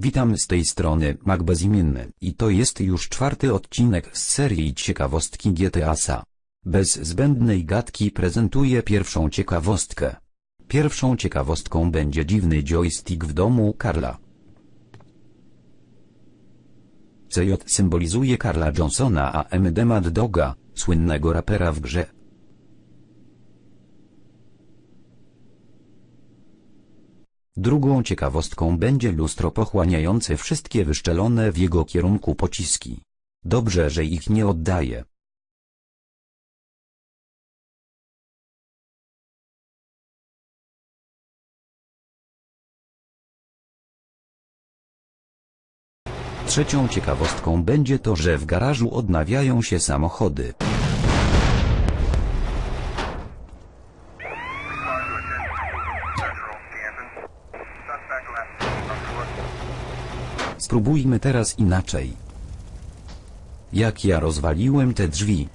Witam z tej strony Macbez imienny i to jest już czwarty odcinek z serii ciekawostki GTAsa. Bez zbędnej gadki prezentuję pierwszą ciekawostkę. Pierwszą ciekawostką będzie dziwny joystick w domu Karla. CJ symbolizuje Karla Johnsona a MD Mad Doga, słynnego rapera w grze. Drugą ciekawostką będzie lustro pochłaniające wszystkie wyszczelone w jego kierunku pociski. Dobrze, że ich nie oddaje. Trzecią ciekawostką będzie to, że w garażu odnawiają się samochody. Spróbujmy teraz inaczej. Jak ja rozwaliłem te drzwi.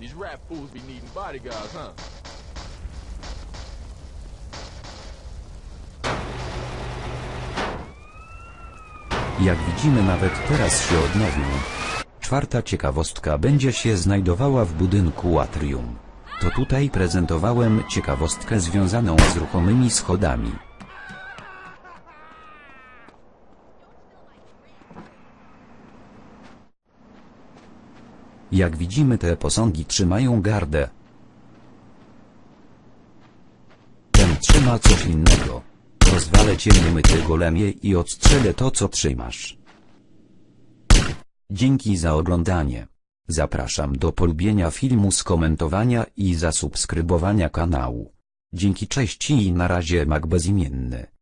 These rap fools be needing bodyguards, huh? Jak widzimy nawet teraz się odnowił. Czwarta ciekawostka będzie się znajdowała w budynku atrium. To tutaj prezentowałem ciekawostkę związaną z ruchomymi schodami. Jak widzimy te posągi trzymają gardę. Ten trzyma coś innego. Rozwalę cię niemyty golemie i odstrzelę to co trzymasz. Dzięki za oglądanie. Zapraszam do polubienia filmu skomentowania i zasubskrybowania kanału. Dzięki cześć i na razie Mac bezimienny.